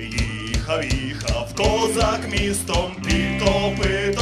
Їхав, їхав козак містом під топи